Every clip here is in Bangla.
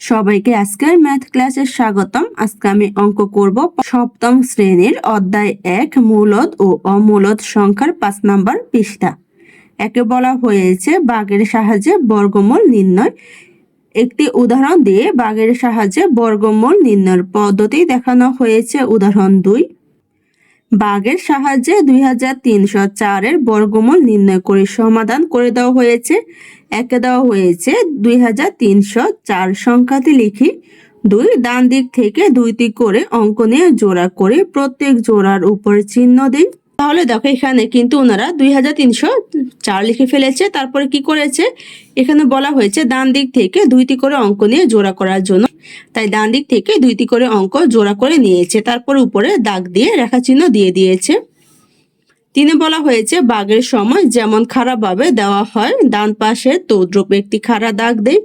সবাইকে আজকের ম্যাথ ক্লাসে স্বাগতম। আজকে আমি অঙ্ক করব সপ্তম শ্রেণির অধ্যায় এক, মূলদ ও অমূলদ সংখ্যার পাঁচ নাম্বার পৃষ্ঠা। একে বলা হয়েছে বাঘের সাহায্যে বর্গমূল নির্ণয়। একটি উদাহরণ দিয়ে বাঘের সাহায্যে বর্গমূল নির্ণয়ের পদ্ধতি দেখানো হয়েছে। উদাহরণ দুই, বাঘের সাহায্যে দুই হাজার তিনশো চারের বর্গমূল নির্ণয় করে সমাধান করে দেওয়া হয়েছে। একে দেওয়া হয়েছে দুই হাজার তিনশো চার সংখ্যাতে লিখি। দুই, ডান দিক থেকে দুইটি করে অঙ্ক নিয়ে জোড়া করে প্রত্যেক জোড়ার উপর চিহ্ন দিই। তাহলে দেখো এখানে কিন্তু ওনারা দুই হাজার তিনশো চার লিখে ফেলেছে, তারপরে কি করেছে? এখানে বলা হয়েছে ডান দিক থেকে দুইটি করে অঙ্ক নিয়ে জোড়া করার জন্য। তাই ডান দিক থেকে দুইটি করে অঙ্ক জোড়া করে নিয়েছে, তারপর উপরে দাগ দিয়ে রেখা চিহ্ন দিয়ে দিয়েছে। তিনে বলা হয়েছে, বাঘের সময় যেমন খারাপভাবে দেওয়া হয়, ডান পাশে তদ্রুপ একটি খাড়া দাগ দেই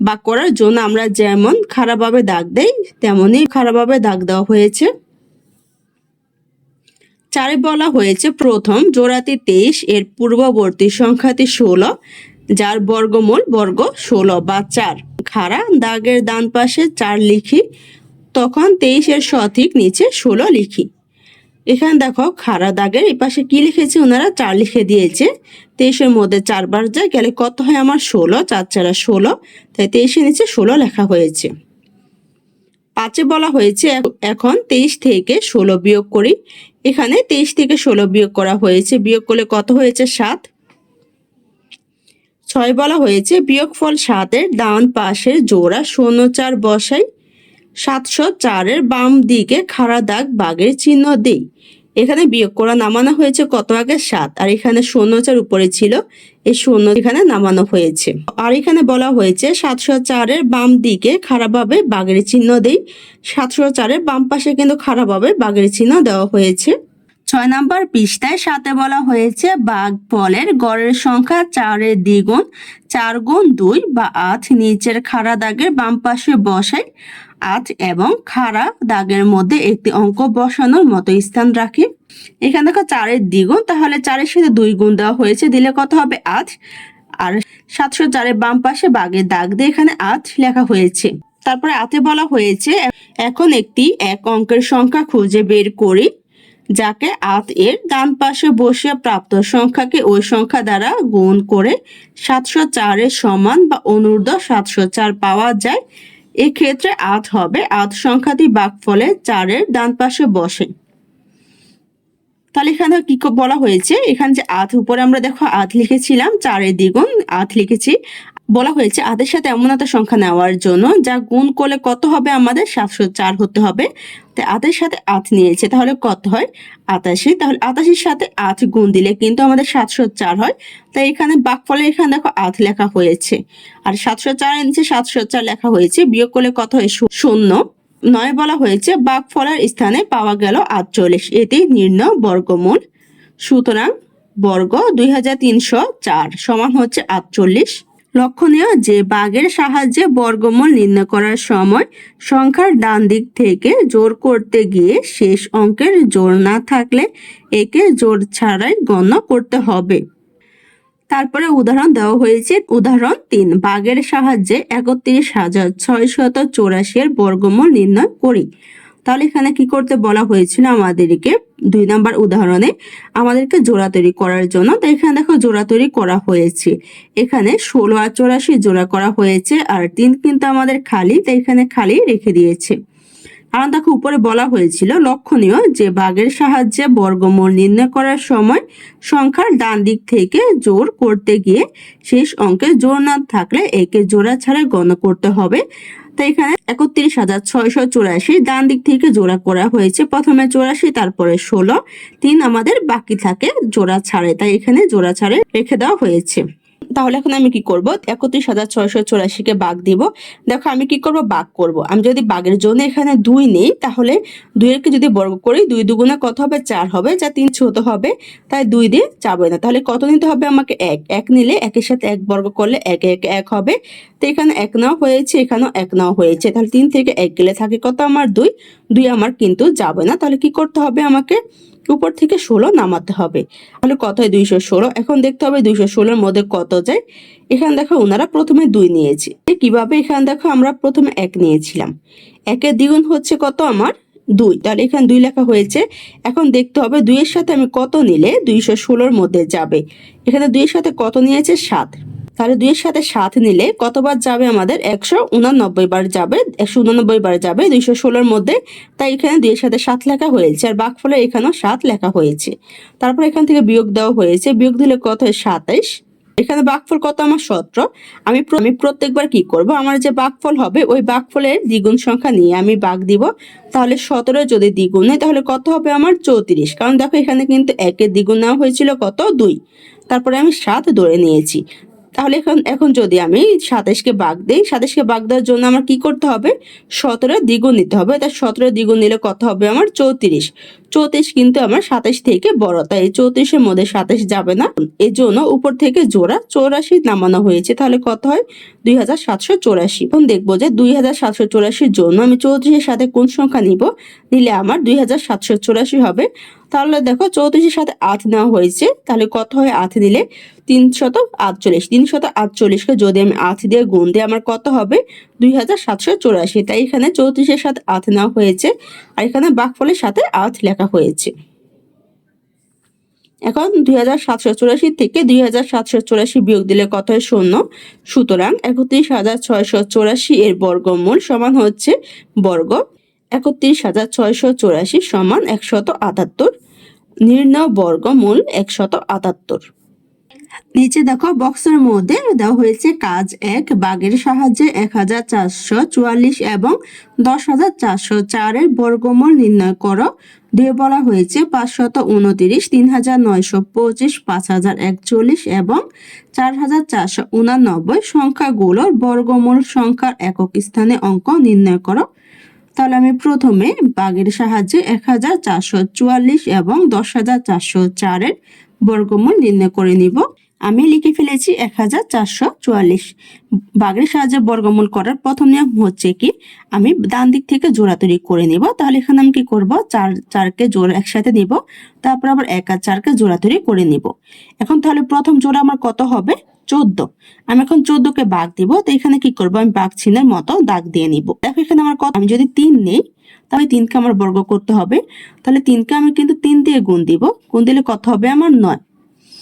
বা করার জন্য আমরা যেমন খারাপভাবে দাগ দেই তেমনই খারাপভাবে দাগ দেওয়া হয়েছে। চারে বলা হয়েছে, প্রথম জোড়াতে তেইশ, এর পূর্ববর্তী সংখ্যাটি ষোলো, যার বর্গমূল বর্গ ষোলো বা চার। খাড়া দাগের ডান পাশে চার লিখি, তখন তেইশের সঠিক নিচে ষোলো লিখি। এখানে দেখো খাড়া দাগের এই পাশে কি লিখেছে ওনারা? চার লিখে দিয়েছে। তেইশের মধ্যে চারবার যায়, গেলে কত হয়? আমার ষোলো, চার চারা ষোলো। তাই তেইশের নিচে ষোলো লেখা হয়েছে। পাঁচে বলা হয়েছে এখন তেইশ থেকে ষোলো বিয়োগ করি। এখানে তেইশ থেকে ষোলো বিয়োগ করা হয়েছে। বিয়োগ করলে কত হয়েছে? সাত। ছয় বলা হয়েছে, বিয়োগফল সাতের ডান পাশের জোড়া শূন্য চার বসাই। সাতশো চারের বাম দিকে খাড়া দাগ বাঘের চিহ্ন দেই। এখানে বিয়োগ করা নামানো হয়েছে কত আগে? সাত। আর এখানে শূন্য চার উপরে ছিল, এই শূন্য এখানে নামানো হয়েছে। আর এখানে বলা হয়েছে সাতশো চারের বাম দিকে খারাপভাবে বাঘের চিহ্ন দেই। সাতশো চারের বাম পাশে কিন্তু খারাপভাবে বাঘের চিহ্ন দেওয়া হয়েছে। ছয় নাম্বার পৃষ্ঠায় সাথে বলা হয়েছে, বাঘ ফলের গড়ের সংখ্যা চারের দ্বিগুণ, চার গুণ দুই বা আট নিচের খাড়া দাগের বাম পাশে বসাই। আট এবং খাড়া দাগের মধ্যে একটি অঙ্ক বসানোর মতো স্থান রাখি। এখানে দেখো চারের দ্বিগুণ, তাহলে চারের সাথে দুই গুণ দেওয়া হয়েছে, দিলে কত হবে আট? আর সাতশো চারের বাম পাশে বাঘের দাগ দিয়ে এখানে আট লেখা হয়েছে। তারপরে আতে বলা হয়েছে, এখন একটি এক অঙ্কের সংখ্যা খুঁজে বের করি, যাকে আত এর ডান পাশে বসে প্রাপ্ত সংখ্যাকে ওই সংখ্যা দ্বারা গুণ করে সাতশো চারের সমান বা অনুর্ধ সাতশো চার পাওয়া যায়। এক্ষেত্রে আধ হবে। আধ সংখ্যাটি বাঘফলে চারের ডান পাশে বসে। তাহলে এখানে কি ক- বলা হয়েছে? এখানে যে আধ উপরে আমরা দেখো আধ লিখেছিলাম, চারের দ্বিগুণ আধ লিখেছি। বলা হয়েছে আদের সাথে এমন একটা সংখ্যা নেওয়ার জন্য যা গুণ করলে কত হবে আমাদের? সাতশো চার হতে হবে। তাই আতের সাথে আত নিয়েছে, তাহলে কত হয়? আটাশি। তাহলে আটাশির সাথে আট গুণ দিলে কিন্তু আমাদের সাতশো চার হয়। তাই এখানে বাকফলে এখানে দেখো আট লেখা হয়েছে। আর সাতশো চার নিচে সাতশো চার লেখা হয়েছে। বিয়োগ করলে কত হয়? শূন্য। নয় বলা হয়েছে বাকফলের স্থানে পাওয়া গেল আটচল্লিশ। এটি নির্ণয় বর্গমূল। সুতরাং বর্গ দুই হাজার তিনশো চার সমান হচ্ছে আটচল্লিশ। লক্ষণীয় যে বাঘের সাহায্যে বর্গমূল নির্ণয় করার সময় সংখ্যার ডান দিক থেকে জোর করতে গিয়ে শেষ অঙ্কের জোর না থাকলে একে জোর ছাড়াই গণ্য করতে হবে। তারপরে উদাহরণ দেওয়া হয়েছে। উদাহরণ তিন, বাঘের সাহায্যে একত্রিশ হাজার ছয়শত চৌরাশি এর বর্গমূল নির্ণয় করি। তাহলে এখানে কি করতে বলা হয়েছিল আমাদেরকে? দুই নাম্বার উদাহরণে আমাদেরকে জোড়া তৈরি করার জন্য। তো এখানে দেখো জোড়া তৈরি করা হয়েছে। এখানে ষোলো আর চৌরাশি জোড়া করা হয়েছে আর তিন কিন্তু আমাদের খালি তাই এখানে খালি রেখে দিয়েছে। কারণ দেখো উপরে বলা হয়েছিল লক্ষণীয় যে বাঘের সাহায্যে বর্গমূল নির্ণয় করার সময় সংখ্যার ডান দিক থেকে জোর করতে গিয়ে শেষ অঙ্কে জোর না থাকলে একে জোড়া ছাড়া গণনা করতে হবে। তাই এখানে একত্রিশ হাজার ছয়শো চুরাশি ডান দিক থেকে জোড়া করা হয়েছে। প্রথমে চুরাশি, তারপরে ষোলো। তিন আমাদের বাকি থাকে জোড়া ছাড়ে, তাই এখানে জোড়া ছাড়ে রেখে দেওয়া হয়েছে। তাহলে এখন আমি কি করব? একত্রিশ হাজার ছয়শো চৌরাশিকে বাঘ দিব। দেখো আমি কি করব? বাঘ করব। আমি যদি বাঘের জন্য এখানে দুই নেই, তাহলে দুইয়েরকে যদি বর্গ করি, দুই দুগুণে কত হবে? চার হবে। যা তিন ছোট হবে, তাই দুই দিয়ে যাবে না। তাহলে কত নিতে হবে আমাকে? এক। এক নিলে একের সাথে এক বর্গ করলে এক এক এক হবে। তো এখানে এক নাও হয়েছে, এখানেও এক নাও হয়েছে। তাহলে তিন থেকে এক গেলে থাকে কত? আমার দুই। দুই আমার কিন্তু যাবে না। তাহলে কি করতে হবে আমাকে? উপর থেকে ষোলো নামাতে হবে। তাহলে কত হয়? দুইশো ষোলো। এখন দেখতে হবে দুইশো ষোলোর মধ্যে কত যায়। এখানে দেখো ওনারা প্রথমে দুই নিয়েছে। কীভাবে? এখানে দেখো আমরা প্রথমে এক নিয়েছিলাম। একের দ্বিগুণ হচ্ছে কত আমার? দুই। তাহলে এখানে দুই লেখা হয়েছে। এখন দেখতে হবে দুইয়ের সাথে আমি কত নিলে দুইশো ষোলোর মধ্যে যাবে। এখানে দুইয়ের সাথে কত নিয়েছে? সাত। তাহলে দুইয়ের সাথে সাত নিলে কতবার যাবে আমাদের? একশো উনানব্বই বার যাবে, একশো উনানব্বই বার যাবে, দুইশো ষোলোর মধ্যে। তাই এখানে দুইয়ের সাথে সাত লেখা হয়েছে আর বাঘফলে এখানেও সাত লেখা হয়েছে। তারপর এখান থেকে বিয়োগ দেওয়া হয়েছে। বিয়োগ দিলে কত হয়? সাতাইশ। এখানে বাঘফল কত? আমার সতেরো। আমি আমি প্রত্যেকবার কি করব? আমার যে বাঘফল হবে, ওই বাঘফলের দ্বিগুণ সংখ্যা নিয়ে আমি বাঘ দিব। তাহলে সতেরো যদি দ্বিগুণ হয় তাহলে কত হবে আমার? চৌত্রিশ। কারণ দেখো এখানে কিন্তু একের দ্বিগুণ নেওয়া হয়েছিল কত? দুই। তারপরে আমি সাত ধরে নিয়েছি। তাহলে এখন এখন যদি আমি সাতাশকে বাগ দিই সাতাশকে বাগ দেওয়ার জন্য আমার কি করতে হবে? সতেরো দ্বিগুণ নিতে হবে। তা সতেরো দ্বিগুণ নিলে কত হবে আমার? চৌত্রিশ। চৌত্রিশ কিন্তু আমার সাতাশ থেকে বড়, তাই এই চৌত্রিশের মধ্যে সাতাশ যাবে না। এই জন্য উপর থেকে জোড়া চৌরাশি নামানো হয়েছে, তাহলে কত হয়? দুই হাজার সাতশো চৌরাশি। এখন দেখব যে দুই হাজার সাতশো চৌরাশির জন্য আমি চৌত্রিশের সাথে কোন সংখ্যা নিব? নিলে আমার দুই হাজার সাতশো চৌরাশি হবে। তাহলে দেখো চৌত্রিশের সাথে আট নেওয়া হয়েছে, তাহলে কত হয়? আট দিলে তিনশত আটচল্লিশ। তিনশত আটচল্লিশকে যদি আমি আট দিয়ে গুণ দিয়ে আমার কত হবে? দুই হাজার সাতশো চৌরাশি। তাই এখানে চৌত্রিশের সাথে আট নেওয়া হয়েছে আর এখানে বাকফলের সাথে আট লেখা হয়েছে। এখন দুই হাজার সাতশো চুরাশি থেকে দুই হাজার সাতশো চুরাশি বিয়োগ দিলে কত হয়? শূন্য। সুতরাং একত্রিশ হাজার ছয়শো চৌরাশি এর বর্গমূল সমান হচ্ছে বর্গ। একত্রিশ হাজার ছয়শো চৌরাশি সমান একশত আটাত্তর। নির্ণয় বর্গমূল একশত আটাত্তর। নিচে দেখো, বক্সের মধ্যে দেওয়া হয়েছে কাজ এক বাগের সাহায্যে এক হাজার চারশো চুয়াল্লিশ এবং দশ হাজার চারশো চারের বর্গমূল নির্ণয় করো। দিয়ে বলা হয়েছে পাঁচশত উনতিরিশ, তিন হাজার নয়শো পঁচিশ, পাঁচ হাজার একচল্লিশ এবং চার হাজার চারশো উনানব্বই সংখ্যাগুলোর বর্গমূল সংখ্যার একক স্থানে অঙ্ক নির্ণয় করো। তাহলে আমি প্রথমে বাগের সাহায্যে এক হাজার চারশো চুয়াল্লিশ এবং দশ হাজার চারশো চারের বর্গমূল নির্ণয় করে নিব। আমি লিখে ফেলেছি এক হাজার চারশো চুয়াল্লিশ। বাগের সাহায্যে বর্গমূল করার প্রথম নিয়ম হচ্ছে কি, আমি ডান দিক থেকে জোড়া তৈরি করে নিব, তাহলে এখানে আমি কি করব, চার, চারকে জোড়া একসাথে নিব, তারপর আবার এক আর চারকে জোড়া তৈরি করে নিব। এখন তাহলে প্রথম জোড়া আমার কত হবে, চোদ্দ। আমি এখন চোদ্দকে বাঘ দিব, তো এখানে কি করব, আমি বাঘ চিহ্নের মতো দাগ দিয়ে নিব। দেখো এখানে আমার কত, আমি যদি তিন নেই, তাহলে তিনকে আমার বর্গ করতে হবে, তাহলে তিনকে আমি কিন্তু তিন দিয়ে গুণ দিব, গুণ দিলে কত হবে আমার নয়।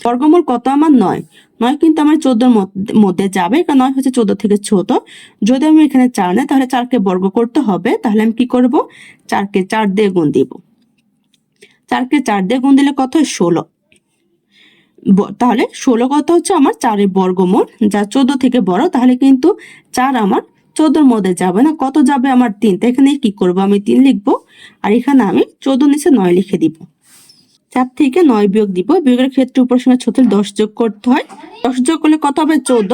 বর্গমূল কত আমার নয়? নয় কিন্তু আমার চোদ্দোর মধ্যে যাবে, কারণ নয় হচ্ছে চোদ্দ থেকে ছোট যদি আমি এখানে চার নেই, তাহলে চারকে বর্গ করতে হবে। তাহলে আমি কি করব? চারকে চার দিয়ে গুণ দিব। চারকে চার দিয়ে গুণ দিলে কত হয়? ষোলো। তাহলে ষোলো কত হচ্ছে? আমার চারের বর্গমূল। যা চোদ্দ থেকে বড়, তাহলে কিন্তু চার আমার চোদ্দোর মধ্যে যাবে না। কত যাবে? আমার তিন। তো এখানে কি করব? আমি তিন লিখব। আর এখানে আমি চোদ্দ নিচে নয় লিখে দিব। চার থেকে নয় বিয়োগ দিব। বিয়োগের ক্ষেত্রে উপর সঙ্গে হলে দশ যোগ করতে হয়। দশ যোগ করলে কত হবে? চোদ্দ।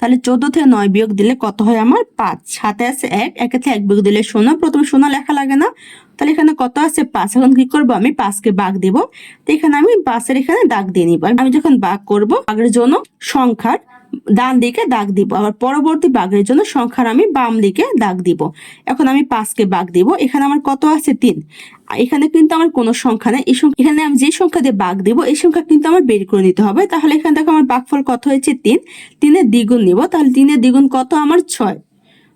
তাহলে চোদ্দ থেকে নয় বিয়োগ দিলে কত হয় আমার? পাঁচ। সাথে আছে এক, একে থেকে এক বিয়োগ দিলে শোনো প্রথমে শোনা লেখা লাগে না। তাহলে এখানে কত আছে? পাঁচ। এখন কি করব আমি? পাঁচকে বাঘ দিব। তো এখানে আমি পাঁচের এখানে দাগ দিয়ে নিব। আমি যখন বাঘ করব, বাঘের জন্য সংখ্যার ডান দিকে দাগ দিব, আবার পরবর্তী বাঘের জন্য সংখ্যার আমি বাম দিকে দাগ দিব। এখন আমি পাঁচকে বাঘ দিব, এখানে আমার কত আছে? তিন। এখানে কিন্তু আমার কোনো সংখ্যা নেই, এই এখানে আমি যে সংখ্যা দিয়ে বাঘ দিব, এই সংখ্যা কিন্তু আমার বের করে নিতে হবে। তাহলে এখানে দেখো আমার বাঘফল কত হয়েছে? তিন। তিনের দ্বিগুণ নিব, তাহলে তিনের দ্বিগুণ কত আমার? ছয়।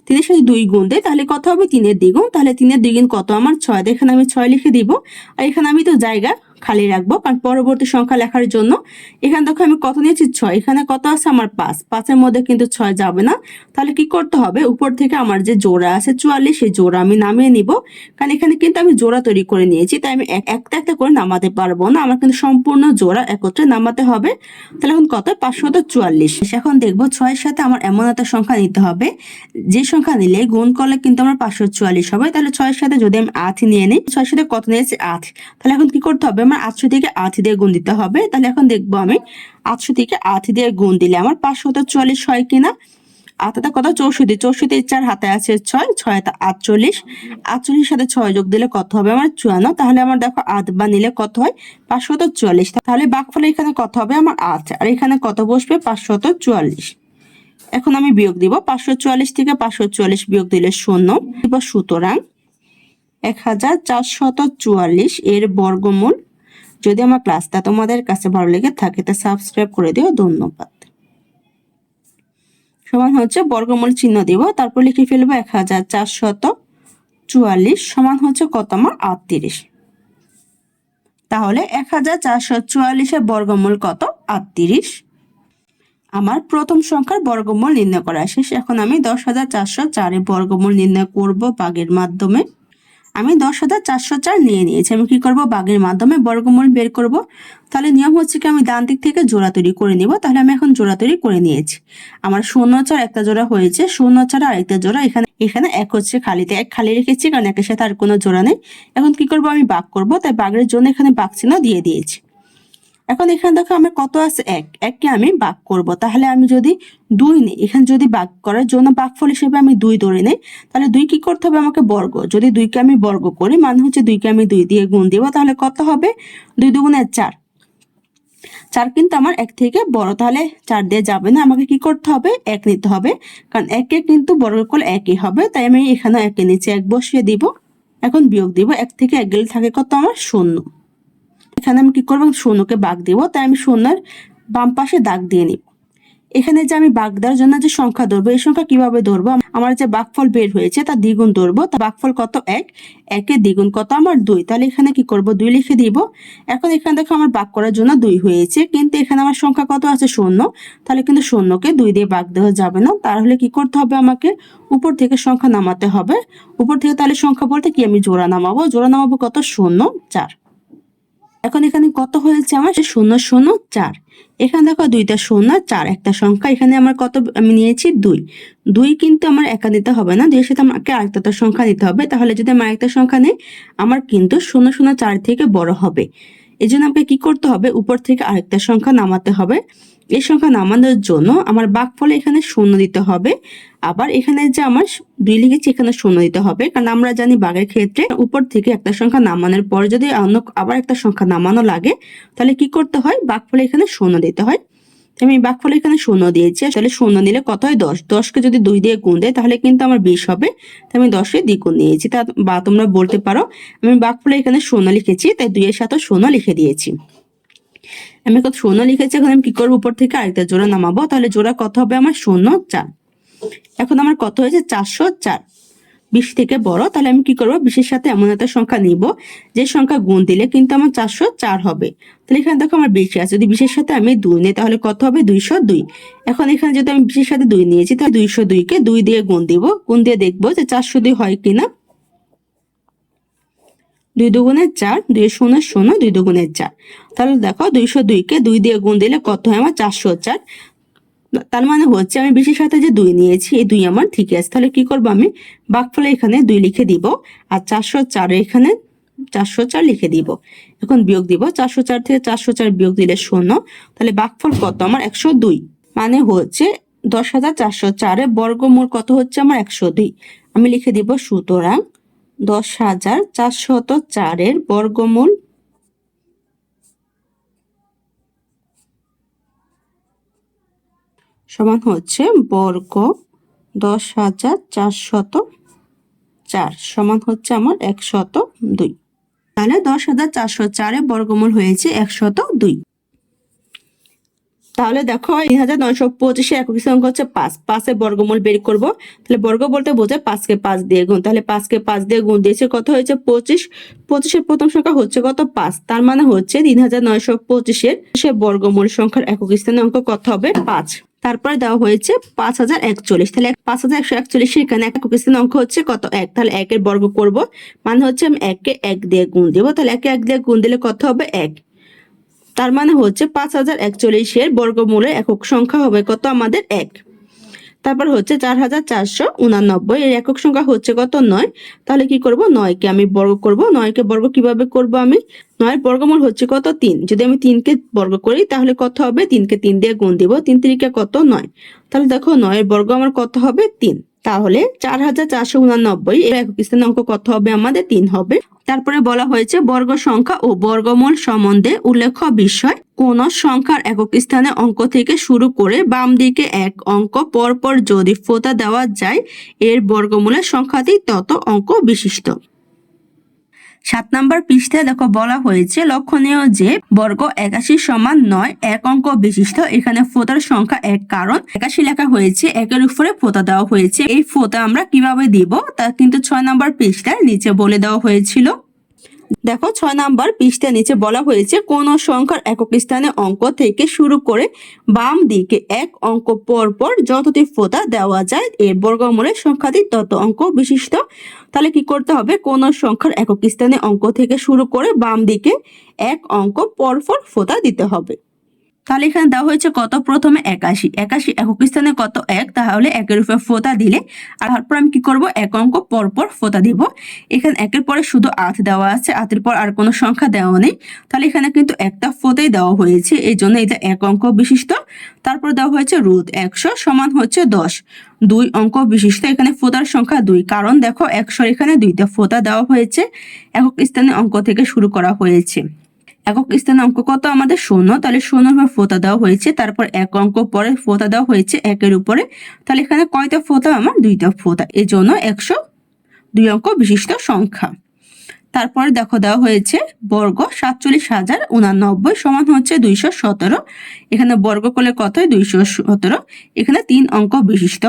তিনের সাথে দুই গুণ দেয় তাহলে কত হবে? তিনের দ্বিগুণ। তাহলে তিনের দ্বিগুণ কত আমার? ছয়। এখানে আমি ছয় লিখে দিব। আর এখানে আমি তো জায়গা খালি রাখব, কারণ পরবর্তী সংখ্যা লেখার জন্য এখানে দেখো আমি কত নিয়েছি? ছয়। এখানে কত আছে? আমার পাঁচ। পাঁচের মধ্যে কিন্তু ছয় যাবে না। তাহলে কি করতে হবে? উপর থেকে আমার যে জোড়া আছে চুয়াল্লিশ, সেই জোড়া আমি নামিয়ে নিব। কারণ এখানে কিন্তু আমি জোড়া তৈরি করে নিয়েছি, তাই আমি এক- একটা একটা করে নামাতে পারব না। আমার কিন্তু সম্পূর্ণ জোড়া একত্রে নামাতে হবে। তাহলে এখন কত? পাঁচশত চুয়াল্লিশ। এখন দেখব ছয়ের সাথে আমার এমন একটা সংখ্যা নিতে হবে। যে সংখ্যা নিলে গুণ করলে কিন্তু আমার পাঁচশো চুয়াল্লিশ হবে। তাহলে ছয়ের সাথে যদি আমি আট নিয়ে নিই, ছয়ের সাথে কত নিয়েছি? আট। তাহলে এখন কি করতে হবে? আমার আটশো থেকে আট দিয়ে গুণ দিতে হবে। তাহলে এখন দেখব আমি আটশো থেকে আট দিয়ে গুণ দিলে আমার পাঁচশত চুয়াল্লিশ হয় কিনা আটাটা কত? চৌষট্টি। চৌষট্টি চার হাতে আছে ছয় ছয় আটচল্লিশ। আটচল্লিশ সাথে ছয় যোগ দিলে কত হবে? আমার চুয়ান্ন। তাহলে আমার দেখো আট বা নিলে কত হয়? পাঁচশত চুয়াল্লিশ তাহলে বাঘফলে এখানে কত হবে? আমার আট। আর এখানে কত বসবে? পাঁচশত চুয়াল্লিশ। এখন আমি বিয়োগ দিব। পাঁচশো চুয়াল্লিশ থেকে পাঁচশো চুয়াল্লিশ বিয়োগ দিলে শূন্য। সুতরাং এক হাজার চারশত চুয়াল্লিশ এর বর্গমূল যদি আমার ক্লাসটা তোমাদের কাছে ভালো লেগে থাকে, তা সাবস্ক্রাইব করে দিও। ধন্যবাদ। সমান হচ্ছে বর্গমূল চিহ্ন দিব, তারপর লিখে ফেলব এক হাজার চারশত চুয়াল্লিশ সমান হচ্ছে কত আমার আটত্রিশ। তাহলে এক হাজার চারশো চুয়াল্লিশের বর্গমূল কত? আটত্রিশ। আমার প্রথম সংখ্যার বর্গমূল নির্ণয় করা শেষ। এখন আমি দশ হাজার চারশো চারের বর্গমূল নির্ণয় করব বাগের মাধ্যমে। আমি দশ হাজার চারশো চার নিয়ে নিয়েছি। আমি কি করব? বাঘের মাধ্যমে বর্গমূল বের করব। তাহলে নিয়ম হচ্ছে কি, আমি ডান দিক থেকে জোড়া তৈরি করে নিব। তাহলে আমি এখন জোড়া তৈরি করে নিয়েছি। আমার শূন্য চার একটা জোড়া হয়েছে। শূন্য চার আরেকটা জোড়া এখানে এখানে এক হচ্ছে খালিতে। এক খালি রেখেছি, কারণ একের সাথে আর কোনো জোড়া নেই। এখন কি করব? আমি বাঘ করব। তাই বাঘের জন্য এখানে বাঘ চিহ্ন দিয়ে দিয়েছি। এখন এখানে দেখো আমার কত আছে? এক। এককে আমি বাঘ করব। তাহলে আমি যদি দুই নিই, এখানে যদি বাঘ করার জন্য বাঘফল হিসেবে আমি দুই ধরে নেই, তাহলে দুই কি করতে হবে আমাকে বর্গ? যদি দুইকে আমি বর্গ করি মানে হচ্ছে দুইকে আমি দুই দিয়ে গুণ দিব, তাহলে কত হবে? দুই দুগুণে চার। চার কিন্তু আমার এক থেকে বড়, তাহলে চার দিয়ে যাবে না। আমাকে কি করতে হবে? এক নিতে হবে। কারণ একে কিন্তু বর্গ করলে একই হবে, তাই আমি এখানে একে নিচে এক বসিয়ে দিব। এখন বিয়োগ দিব। এক থেকে এক গেলে থাকে কত? আমার শূন্য। এখানে আমি কি করব? শূন্যকে বাঘ দিব। তাই আমি শূন্যের বাম পাশে দাগ দিয়ে নিব। এখানে যে আমি বাঘ দেওয়ার জন্য যে সংখ্যা ধরবো, এই সংখ্যা কীভাবে ধরবো? আমার যে বাঘফল বের হয়েছে, তার দ্বিগুণ ধরবো। তা বাঘফল কত? এক। একে দ্বিগুণ কত? আমার দুই। তাহলে এখানে কি করব? দুই লিখে দিব। এখন এখানে দেখো আমার বাঘ করার জন্য দুই হয়েছে। কিন্তু এখানে আমার সংখ্যা কত আছে? শূন্য। তাহলে কিন্তু শূন্যকে দুই দিয়ে বাঘ দেওয়া যাবে না। তাহলে কি করতে হবে আমাকে? উপর থেকে সংখ্যা নামাতে হবে। উপর থেকে তাহলে সংখ্যা বলতে কি? আমি জোড়া নামাবো। জোড়া নামাবো কত? শূন্য। চার। এখন এখানে কত হয়েছে আমার? শূন্য শূন্য, চার। এখানে দেখো দুইটা শূন্য, চার একটা সংখ্যা। এখানে আমার কত, আমি নিয়েছি দুই। দুই কিন্তু আমার একা নিতে হবে না। দুইয়ের সাথে আমাকে আরেকটা সংখ্যা নিতে হবে। তাহলে যদি আমার একটা সংখ্যা নেই, আমার কিন্তু শূন্য শূন্য, চার থেকে বড় হবে। এই জন্য আমাকে কি করতে হবে? উপর থেকে আরেকটা সংখ্যা নামাতে হবে। এই সংখ্যা নামানোর জন্য আমার ফলে এখানে শূন্য দিতে হবে। আবার এখানে যে আমার দুই লিখেছি, এখানে শূন্য দিতে হবে। কারণ আমরা জানি বাঘের ক্ষেত্রে উপর থেকে একটা সংখ্যা নামানোর পর যদি অন্য আবার একটা সংখ্যা নামানো লাগে, তাহলে কি করতে হয়? ফলে এখানে শূন্য দিতে হয়। আমি ফলে এখানে শূন্য দিয়েছি। আসলে শূন্য নিলে কত হয়? দশ। দশকে যদি দুই দিয়ে গুণ দেয়, তাহলে কিন্তু আমার বিশ হবে। তাই আমি দশে দ্বিগুণ নিয়েছি। তা বা তোমরা বলতে পারো, আমি ফলে এখানে শূন্য লিখেছি, তাই দুইয়ের সাথে শূন্য লিখে দিয়েছি। আমি কত শূন্য লিখেছি, এখন আমি কি করব উপর থেকে আরেকটা জোড়া নামাবো? তাহলে জোড়া কত হবে আমার? শূন্য চার। এখন আমার কত হয়েছে? চারশো চার। বিশ থেকে বড়, তাহলে আমি কি করব? বিশের সাথে এমন একটা সংখ্যা নিব, যে সংখ্যা গুণ দিলে কিন্তু আমার চারশো চার হবে। তাহলে এখানে দেখো আমার বেশি আছে। যদি বিশের সাথে আমি দুই নিই, তাহলে কত হবে? দুইশো দুই। এখন এখানে যদি আমি বিশের সাথে দুই নিয়েছি, তাহলে দুইশো দুইকে দুই দিয়ে গুণ দিব। গুণ দিয়ে দেখব যে চারশো দুই হয় কিনা। দুই দুগুণের চার, দুই শূন্য শূন্য, দুই দুগুণের চার। তাহলে দেখো দুইশো দুইকে দুই দিয়ে গুণ দিলে কত হয় আমার চারশো চার। তার মানে হচ্ছে আমি বিশের সাথে যে দুই নিয়েছি, এই দুই আমার ঠিক আছে। তাহলে কি করব আমি? বাঘফলে এখানে দুই লিখে দিব আর চারশো চার এখানে চারশো চার লিখে দিব। এখন বিয়োগ দিব, চারশো চার থেকে চারশো চার বিয়োগ দিলে শূন্য। তাহলে বাঘফল কত? আমার একশো দুই। মানে হচ্ছে দশ হাজার চারশো চারে বর্গমূল কত হচ্ছে? আমার একশো দুই। আমি লিখে দিব সুতরাং দশ হাজার চারশত চারের বর্গমূল। সমান হচ্ছে বর্গ দশ হাজার চারশত চার, সমান হচ্ছে আমার একশত দুই। তাহলে দশ হাজার চারশো চারে বর্গমূল হয়েছে একশত দুই। তাহলে দেখো তিন হাজার নয়শো পঁচিশে একক অঙ্ক হচ্ছে পাঁচ। পাঁচের বর্গমূল বের করব। তাহলে বর্গ বলতে বোঝায় পাঁচকে পাঁচ দিয়ে গুণ। তাহলে পাঁচকে পাঁচ দিয়ে গুণ দিয়েছে কত হয়েছে? পঁচিশ। পঁচিশের প্রথম সংখ্যা হচ্ছে কত? পাঁচ। তার মানে হচ্ছে তিন হাজার নয়শো পঁচিশের সে বর্গমূল সংখ্যার একক স্থানের অঙ্ক কত হবে? পাঁচ। তারপরে দেওয়া হয়েছে পাঁচ হাজার একচল্লিশ। তাহলে পাঁচ হাজার একশো একচল্লিশ এখানে একক স্থানের অঙ্ক হচ্ছে কত? এক। তাহলে একের বর্গ করব। মানে হচ্ছে আমি এককে এক দিয়ে গুণ দেবো। তাহলে একে এক দিয়ে গুণ দিলে কত হবে? এক। তার মানে হচ্ছে পাঁচ হাজার একচল্লিশের বর্গমূলের একক সংখ্যা হবে কত আমাদের এক। তারপর হচ্ছে চার হাজার চারশো উনানব্বই, এর একক সংখ্যা হচ্ছে কত নয়? তাহলে কি করব? নয়কে আমি বর্গ করব। নয়কে বর্গ কীভাবে করব আমি? নয়ের বর্গমূল হচ্ছে কত? তিন। যদি আমি তিনকে বর্গ করি, তাহলে কত হবে? তিনকে তিন দিয়ে গুণ দিব। তিন তিরিকে কত? নয়। তাহলে দেখো নয়ের বর্গ আমার কত হবে? তিন। তাহলে চার হাজার চারশো উনানব্বই এর একক স্থানে অঙ্ক কত হবে আমাদের? তিন হবে। তারপরে বলা হয়েছে বর্গ সংখ্যা ও বর্গমূল সম্বন্ধে উল্লেখ্য বিষয়। কোন সংখ্যার একক স্থানে অঙ্ক থেকে শুরু করে বাম দিকে এক অঙ্ক, পরপর যদি ফোতা দেওয়া যায়, এর বর্গমূলের সংখ্যাটি তত অঙ্ক বিশিষ্ট। সাত নাম্বার পৃষ্ঠায় দেখো বলা হয়েছে, লক্ষণীয় যে বর্গ একাশি সমান নয়, এক অঙ্ক বিশিষ্ট। এখানে ফোতার সংখ্যা এক, কারণ একাশি লেখা হয়েছে, একের উপরে ফোতা দেওয়া হয়েছে। এই ফোতা আমরা কীভাবে দিব? তা কিন্তু ছয় নাম্বার পৃষ্ঠায় নিচে বলে দেওয়া হয়েছিল। দেখো, ছয় নাম্বার পৃষ্ঠা নিচে বলা হয়েছে, কোন সংখ্যার একক স্থানে অঙ্ক থেকে শুরু করে বাম দিকে এক অঙ্ক পর পর যতটি ফোতা দেওয়া যায়, এর বর্গমূলের সংখ্যাটি তত অঙ্ক বিশিষ্ট। তাহলে কি করতে হবে? কোন সংখ্যার একক স্থানে অঙ্ক থেকে শুরু করে বাম দিকে এক অঙ্ক পর পর ফোতা দিতে হবে। তাহলে এখানে দেওয়া হয়েছে কত? প্রথমে একাশি। একাশি একক স্থানে কত? এক। তাহলে একের উপরে ফোঁতা দিলে আর তারপর আমি কি করব? এক অঙ্ক পরপর পর ফোঁতা দিব। এখানে একের পরে শুধু আট দেওয়া আছে। আটের পর আর কোনো সংখ্যা দেওয়া নেই। তাহলে এখানে কিন্তু একটা ফোঁতাই দেওয়া হয়েছে। এই জন্য এটা এক অঙ্ক বিশিষ্ট। তারপর দেওয়া হয়েছে রুট। একশো সমান হচ্ছে দশ। দুই অঙ্ক বিশিষ্ট। এখানে ফোঁতার সংখ্যা দুই। কারণ দেখো একশোর এখানে দুইটা ফোঁতা দেওয়া হয়েছে। একক স্থানে অঙ্ক থেকে শুরু করা হয়েছে। একক স্থানে অঙ্ক কত? আমাদের শূন্য। তাহলে শূন্যর উপর ফোঁতা দেওয়া হয়েছে। তারপর এক অঙ্ক পরে ফোঁতা দেওয়া হয়েছে একের উপরে। তাহলে এখানে কয়টা ফোঁতা আমার দুইটা ফোঁতা এই জন্য একশো দুই অঙ্ক বিশিষ্ট সংখ্যা। তারপরে দেখো দেওয়া হয়েছে বর্গ সাতচল্লিশ হাজার উনানব্বই সমান হচ্ছে দুইশো সতেরো। এখানে বর্গ করলে কত দুইশো সতেরো। এখানে তিন অঙ্ক বিশিষ্ট।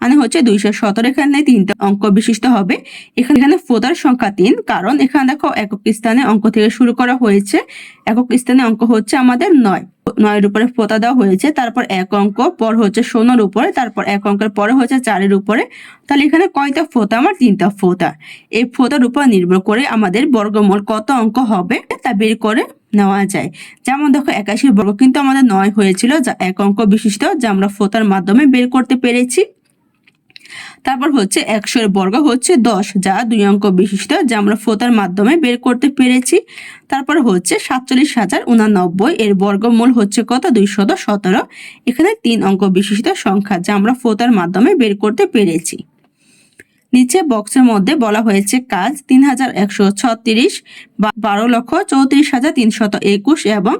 মানে হচ্ছে দুইশো সতেরো, এখানে তিনটা অঙ্ক বিশিষ্ট হবে। এখানে এখানে ফোতার সংখ্যা তিন, কারণ এখানে দেখো একক স্থানে অঙ্ক থেকে শুরু করা হয়েছে। একক স্থানে অঙ্ক হচ্ছে আমাদের নয়। নয়ের উপরে ফোতা দেওয়া হয়েছে, তারপর এক অঙ্ক, পর হচ্ছে ষোলোর উপরে, তারপর এক অঙ্কের পরে হচ্ছে চারের উপরে। তাহলে এখানে কয়টা ফোতা আমার তিনটা ফোতা এই ফোতার উপর নির্ভর করে আমাদের বর্গমূল কত অঙ্ক হবে, তা বের করে নেওয়া যায়। যেমন দেখো একাশির বর্গ কিন্তু আমাদের নয় হয়েছিল, যা এক অঙ্ক বিশিষ্ট, যা আমরা ফোতার মাধ্যমে বের করতে পেরেছি। তারপর হচ্ছে একশো এর বর্গ হচ্ছে দশ, যা দুই অঙ্ক বিশিষ্ট, যা আমরা ফোতার মাধ্যমে বের করতে পেরেছি। তারপর হচ্ছে সাতচল্লিশ হাজার উনানব্বই এর বর্গমূল হচ্ছে কত? দুইশত সতেরো। এখানে তিন অঙ্ক বিশিষ্ট সংখ্যা, যা আমরা ফোতার মাধ্যমে বের করতে পেরেছি। নিচে বক্সের মধ্যে বলা হয়েছে কাজ তিন হাজার একশো ছত্রিশ বারো লক্ষ চৌত্রিশ হাজার তিনশত একুশ এবং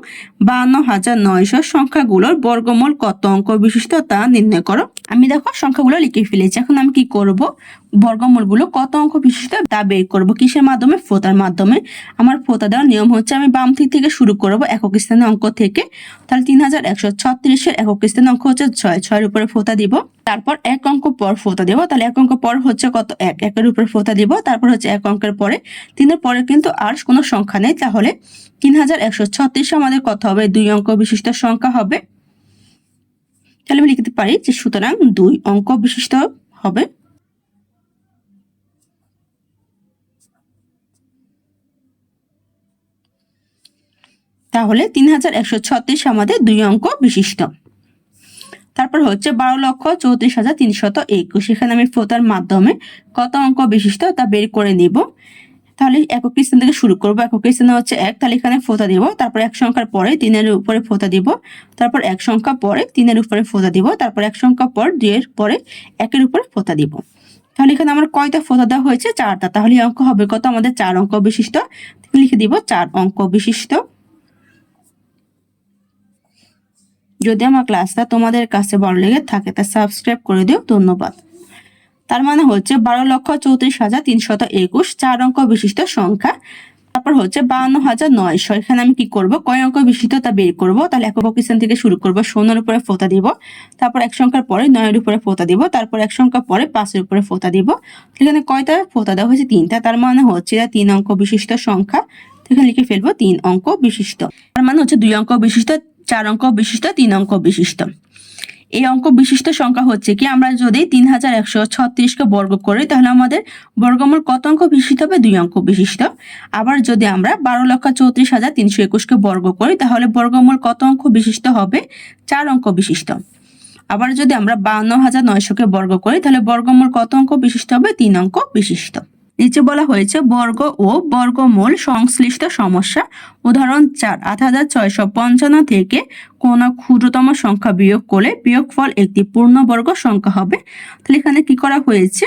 বান্ন হাজার নয়শো সংখ্যাগুলোর বর্গমূল কত অঙ্ক বিশিষ্ট তা নির্ণয় করো। আমি দেখো সংখ্যাগুলো লিখে ফেলেছি, এখন আমি কি করব? বর্গমূলগুলো কত অঙ্ক বিশিষ্ট তা বের করব কিসের মাধ্যমে? ফোতার মাধ্যমে। আমার ফোতা দেওয়ার নিয়ম হচ্ছে আমি বাম দিক থেকে শুরু করব একক স্থানে অঙ্ক থেকে। তাহলে তিন হাজার একশো ছত্রিশের একক স্থানে অঙ্ক হচ্ছে ছয়। ছয়ের উপরে ফোতা দিব। তারপর এক অঙ্ক পর ফোতা দেবো। তাহলে এক অঙ্ক পর হচ্ছে কত? এক। একের উপরে ফোতা দিব। তারপর হচ্ছে এক অঙ্কের পরে। তিনের পরে কিন্তু আর কোনো সংখ্যা নেই। তাহলে তিন হাজার একশো ছত্রিশে আমাদের কত হবে? দুই অঙ্ক বিশিষ্ট সংখ্যা হবে। তাহলে আমি লিখতে পারি যে সুতরাং দুই অঙ্ক বিশিষ্ট হবে। তাহলে তিন হাজার একশো ছত্রিশ আমাদের দুই অঙ্ক বিশিষ্ট। তারপর হচ্ছে বারো লক্ষ চৌত্রিশ হাজার তিনশত একুশ। এখানে আমি ফোতার মাধ্যমে কত অঙ্ক বিশিষ্ট তা বের করে নিব। তাহলে একক স্থান থেকে শুরু করব। একক স্থানে হচ্ছে এক। তাহলে এখানে ফোতা দিব। তারপর এক সংখ্যার পরে তিনের উপরে ফোতা দিব। তারপর এক সংখ্যা পরে তিনের উপরে ফোতা দিব। তারপর এক সংখ্যা পর দুইয়ের পরে একের উপরে ফোতা দিব। তাহলে এখানে আমার কয়টা ফোতা দেওয়া হয়েছে? চারটা। তাহলে অঙ্ক হবে কত? আমাদের চার অঙ্ক বিশিষ্ট। লিখে দিব চার অঙ্ক বিশিষ্ট। যদি আমার ক্লাসটা তোমাদের কাছে ভালো লেগে থাকে তা সাবস্ক্রাইব করে দিও, ধন্যবাদ। তার মানে হচ্ছে বারো লক্ষ চৌত্রিশ হাজার তিনশত একুশ, চার অঙ্ক বিশিষ্ট সংখ্যা। তারপর হচ্ছে বান্ন হাজার নয়শো। এখানে আমি কি করব? কয় অঙ্ক বিশিষ্ট তা বের করব? তাহলে একক স্থান থেকে শুরু করব, শূন্যের উপরে ফোতা দিব। তারপর এক সংখ্যার পরে নয়ের উপরে ফোতা দিব। তারপর এক সংখ্যা পরে পাঁচের উপরে ফোতা দিব। এখানে কয়টা ফোতা দেওয়া হয়েছে? তিনটা। তার মানে হচ্ছে তিন অঙ্ক বিশিষ্ট সংখ্যা। এখানে লিখে ফেলব, তিন অঙ্ক বিশিষ্ট। তার মানে হচ্ছে দুই অঙ্ক বিশিষ্ট চার অঙ্ক বিশিষ্ট, তিন অঙ্ক বিশিষ্ট। এই অঙ্ক বিশিষ্ট সংখ্যা হচ্ছে কি, আমরা যদি তিন হাজার একশো ছত্রিশকে বর্গ করি, তাহলে আমাদের বর্গমূল কত অঙ্ক বিশিষ্ট হবে? দুই অঙ্ক বিশিষ্ট। আবার যদি আমরা বারো লক্ষ চৌত্রিশ হাজার তিনশো একুশকে বর্গ করি, তাহলে বর্গমূল কত অঙ্ক বিশিষ্ট হবে? চার অঙ্ক বিশিষ্ট। আবার যদি আমরা বান্ন হাজার নয়শোকে বর্গ করি, তাহলে বর্গমূল কত অঙ্ক বিশিষ্ট হবে? তিন অঙ্ক বিশিষ্ট। নিচে বলা হয়েছে বর্গ ও বর্গমূল সংশ্লিষ্ট সমস্যা। উদাহরণ চার, আট হাজার ছয়শো পঞ্চান্ন থেকে কোন ক্ষুদ্রতম সংখ্যা বিয়োগ করলে বিয়োগফল একটি পূর্ণবর্গ সংখ্যা হবে। তাহলে এখানে কি করা হয়েছে?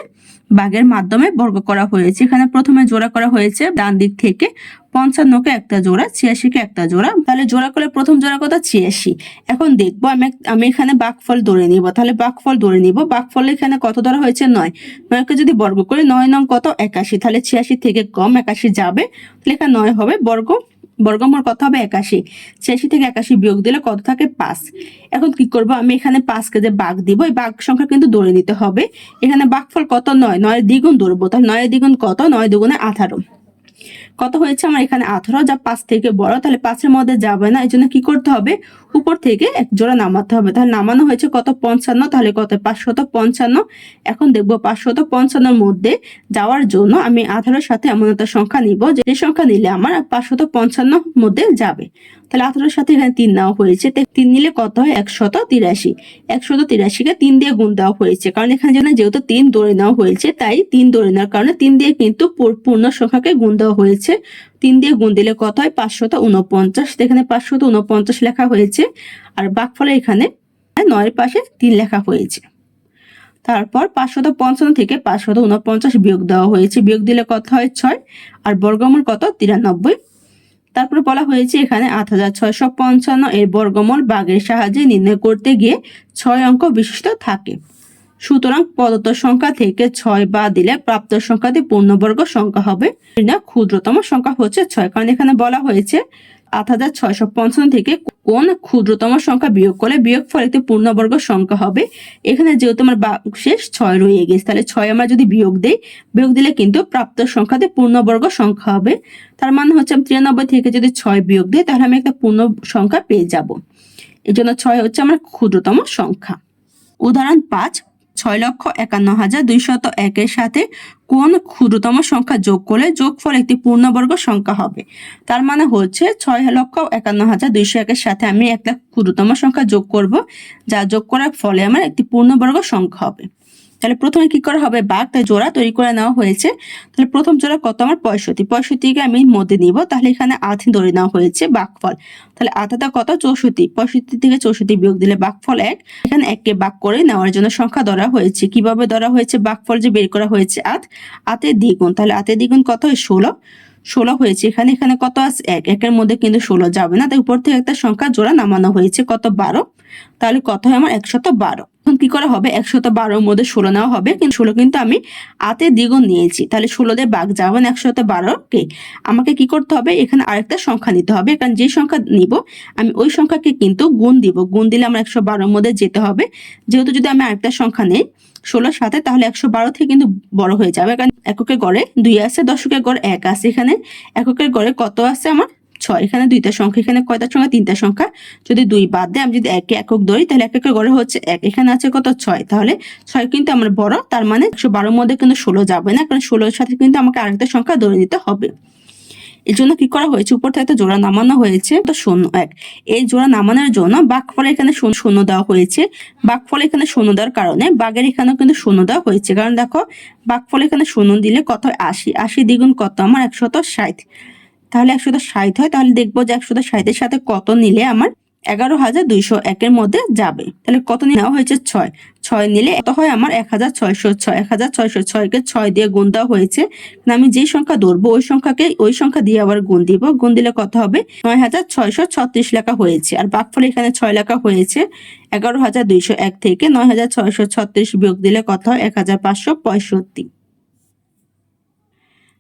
বাঘের মাধ্যমে বর্গ করা হয়েছে। এখানে প্রথমে জোড়া করা হয়েছে ডান দিক থেকে। পঞ্চান্নকে একটা জোড়া, ছিয়াশিকে একটা জোড়া। তাহলে জোড়া করলে প্রথম জোড়া কথা ছিয়াশি। এখন দেখব আমি আমি এখানে বাঘফল ধরে নিব। তাহলে বাঘফল ধরে নিব। বাঘফল এখানে কত ধরা হয়েছে? নয়। নয়কে যদি বর্গ করি, নয় নং কত? একাশি। তাহলে ছিয়াশি থেকে কম একাশি যাবে। তাহলে এখানে নয় হবে বর্গ। বর্গমূল কত হবে একাশি? ছিয়াশি থেকে একাশি বিয়োগ দিলে কত থাকে? পাঁচ। এখন কি করব? আমি এখানে পাঁচকে যে বাঘ দিব, এই বাঘ সংখ্যা কিন্তু দৌড়ে নিতে হবে। এখানে বাঘফল কত? নয়। নয় দ্বিগুণ দৌড়বো তাহলে নয় দ্বিগুণ কত? নয় দুগুণে আঠারো। কত হয়েছে? আমার এখানে আঠারো, যা পাঁচ থেকে বড়। তাহলে পাঁচের মধ্যে যাবে না। এই জন্য কি করতে হবে? উপর থেকে এক জোড়া নামাতে হবে। তাহলে নামানো হয়েছে কত? পঞ্চান্ন, তাহলে কত? পাঁচশত পঞ্চান্ন। এখন দেখব পাঁচশত পঞ্চান্নর মধ্যে যাওয়ার জন্য আমি আঠারোর সাথে এমন একটা সংখ্যা নিব যে সংখ্যা নিলে আমার পাঁচশত পঞ্চান্ন মধ্যে যাবে। তাহলে আঠারোর সাথে এখানে তিন নেওয়া হয়েছে। তিন নিলে কত হয়? একশত তিরাশি। একশত তিরাশিকে তিন দিয়ে গুণ দেওয়া হয়েছে। কারণ এখানে যেন যেহেতু তিন দৌড়ে নেওয়া হয়েছে, তাই তিন দৌড়ে নেওয়ার কারণে তিন দিয়ে কিন্তু পূর্ণ সংখ্যাকে গুণ দেওয়া হয়েছে। তিন দিয়ে গুণ দিলে কত হয়? পাঁচশত উনপঞ্চাশ এখানে পাঁচশত উনপঞ্চাশ লেখা হয়েছে। আর বাঘফলে এখানে নয়ের পাশে তিন লেখা হয়েছে। তারপর পাঁচশত পঞ্চান্ন থেকে পাঁচশত উনপঞ্চাশ বিয়োগ দেওয়া হয়েছে। বিয়োগ দিলে কত হয়? ছয়। আর বর্গমূল কত? তিরানব্বই। তারপর বলা হয়েছে এখানে আট হাজার ছয়শো পঞ্চান্ন এর বর্গমূল বাঘের সাহায্যে নির্ণয় করতে গিয়ে ছয় অঙ্ক বিশিষ্ট থাকে। সুতরাং প্রদত্ত সংখ্যা থেকে ছয় বা দিলে প্রাপ্ত সংখ্যাটি পূর্ণবর্গ সংখ্যা হবে। না, ক্ষুদ্রতম সংখ্যা হচ্ছে ছয়, কারণ এখানে বলা হয়েছে আট হাজার ছয়শো পঞ্চান্ন থেকে কোন ক্ষুদ্রতম সংখ্যা বিয়োগ করলে বিয়োগ ফল একটি পূর্ণবর্গ সংখ্যা হবে। এখানে যেহেতু আমার শেষ ছয় রয়ে গেছে, তাহলে ছয় আমরা যদি বিয়োগ দেই, বিয়োগ দিলে কিন্তু প্রাপ্ত সংখ্যাতে পূর্ণবর্গ সংখ্যা হবে। তার মানে হচ্ছে আমি তিরানব্বই থেকে যদি ছয় বিয়োগ দিই, তাহলে আমি একটা পূর্ণ সংখ্যা পেয়ে যাব। এই জন্য ছয় হচ্ছে আমার ক্ষুদ্রতম সংখ্যা। উদাহরণ পাঁচ ছয় লক্ষ একান্ন হাজার দুইশত একের সাথে কোন ক্ষুদ্রতম সংখ্যা যোগ করলে যোগফল একটি পূর্ণবর্গ সংখ্যা হবে? তার মানে হচ্ছে ছয় লক্ষ একান্ন হাজার দুইশো একের সাথে আমি একটা ক্ষুদ্রতম সংখ্যা যোগ করব, যা যোগ করার ফলে আমার একটি পূর্ণবর্গ সংখ্যা হবে। তাহলে প্রথমে কি করা হবে? বাঘ, তাই জোড়া তৈরি করে নেওয়া হয়েছে। তাহলে প্রথম জোড়া কত? আমার পঁয়ষট্টি। পঁয়ষট্টিকে আমি মধ্যে নিব। তাহলে এখানে আথি ধরে নেওয়া হয়েছে বাঘফল। তাহলে আথাটা কত? চৌষট্টি। পঁয়ষট্টি থেকে চৌষট্টি বিয়োগ দিলে বাঘফল এক। এখানে এককে বাঘ করে নেওয়ার জন্য সংখ্যা ধরা হয়েছে। কীভাবে ধরা হয়েছে? বাঘফল যে বের করা হয়েছে আত আতের দ্বিগুণ। তাহলে আতের দ্বিগুণ কত? ষোলো। ষোলো হয়েছে। এখানে এখানে কত আছে? এক। একের মধ্যে কিন্তু ষোলো যাবে না। তাই উপর থেকে একটা সংখ্যা জোড়া নামানো হয়েছে। কত? বারো। তাহলে কত হয়? আমার একশত বারো। এখন কি করা হবে? একশত বারোর মধ্যে ষোলো নেওয়া হবে। কিন্তু ষোলো কিন্তু আমি আতে দ্বিগুণ নিয়েছি। তাহলে ষোলো দিয়ে বাঘ যাবেন একশত বারো কে? আমাকে কি করতে হবে? এখানে আরেকটা সংখ্যা নিতে হবে। কারণ যে সংখ্যা নিব, আমি ওই সংখ্যাকে কিন্তু গুণ দিব। গুণ দিলে আমার একশো বারোর মধ্যে যেতে হবে। যেহেতু যদি আমি আরেকটা সংখ্যা নেই ষোলোর সাথে তাহলে একশো বারো থেকে কিন্তু বড় হয়ে যাবে। কারণ এককের গড়ে দুই আছে দশকের গড় এক আছে। এখানে এককের গড়ে কত আছে আমার? ছয়, এখানে দুইটা সংখ্যা, এখানে কয়টা সংখ্যা? তিনটা সংখ্যা। যদি দুই বাদ দেয়, আমি যদি একে একক ধরি, তাহলে এক একের গড়ে হচ্ছে এক। এখানে আছে কত? ছয়। তাহলে ছয় কিন্তু আমার বড়, তার মানে একশো বারোর মধ্যে কিন্তু ষোলো যাবে না, কারণ ষোলোর সাথে কিন্তু আমাকে আরেকটা সংখ্যা ধরে নিতে হবে। এর জন্য কি করা হয়েছে? উপর থেকে জোড়া নামানো হয়েছে, তো শূন্য এক। এই জোড়া নামানোর জন্য বাঘফলে এখানে শূন্য দেওয়া হয়েছে। বাঘ বাঘফলে এখানে শূন্য দেওয়ার কারণে বাঘের এখানেও কিন্তু শূন্য দেওয়া হয়েছে। কারণ দেখো, বাঘফলে এখানে শূন্য দিলে কত আশি। আশি দ্বিগুণ কত? আমার একশত ষাট। তাহলে একশত ষাট হয়, তাহলে দেখব যে একশত ষাটের সাথে কত নিলে আমার এগারো হাজার দুইশো একের মধ্যে যাবে। তাহলে কত নেওয়া হয়েছে ছয়। ছয় নিলে এত হয় আমার? এক হাজার ছয়শো ছয়। এক হাজার ছয়শো ছয়কে ছয় দিয়ে গুণ দেওয়া হয়েছে। আমি যে সংখ্যা ধরবো, ওই সংখ্যাকে ওই সংখ্যা দিয়ে আবার গুণ দিব। গুণ দিলে কত হবে? নয় হাজার ছয়শো ছত্রিশ লেখা হয়েছে। আর বাঘফল এখানে ছয় লেখা হয়েছে। এগারো হাজার দুইশো এক থেকে নয় হাজার ছয়শো ছত্রিশ বিয়োগ দিলে কত হয়? এক হাজার পাঁচশো পঁয়ষট্টি।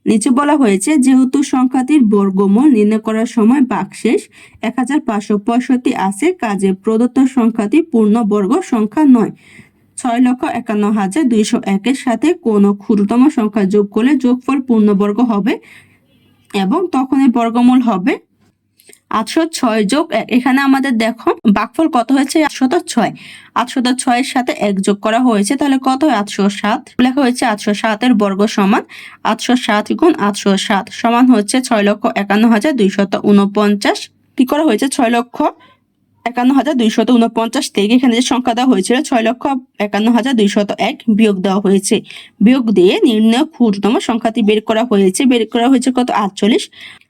নিচে বলা হয়েছে, যেহেতু সংখ্যাটির বর্গমূল নির্ণয় করার সময় বাকশেষ এক হাজার পাঁচশো পঁয়ষট্টি আছে, কাজে প্রদত্ত সংখ্যাটি পূর্ণ বর্গ সংখ্যা নয়। ছয় লক্ষ একান্ন হাজার দুইশো একের সাথে কোনো ক্ষুদ্রতম সংখ্যা যোগ করলে যোগফল পূর্ণবর্গ হবে এবং তখন এর বর্গমূল হবে। আটশো ছয় যোগ এখানে আমাদের দেখো বাকফল কত হয়েছে? আটশত ছয়। আটশত ছয়ের সাথে এক যোগ করা হয়েছে, তাহলে কত হয়? আটশো সাত। লেখা হয়েছে আটশো সাতের বর্গ সমান আটশো সাত গুণ আটশো সাত সমান হচ্ছে ছয় লক্ষ একান্ন হাজার দুইশত উনপঞ্চাশ। কি করা হয়েছে? ছয় লক্ষ একান্ন হাজার দুইশত উনপঞ্চাশ। থেকে এখানে যে সংখ্যা দেওয়া হয়েছিল, ছয় লক্ষ একান্ন হাজার দুইশত এক বিয়োগ দেওয়া হয়েছে। বিয়োগ দিয়ে নির্ণয় ক্ষুদ্রতম সংখ্যাটি বের করা হয়েছে। বের করা হয়েছে কত? আটচল্লিশ।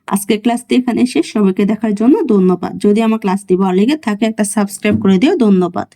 আজকের ক্লাসটি এখানে শেষ। সবাইকে দেখার জন্য ধন্যবাদ। যদি আমার ক্লাসটি ভালো লেগে থাকে, একটা সাবস্ক্রাইব করে দিও। ধন্যবাদ।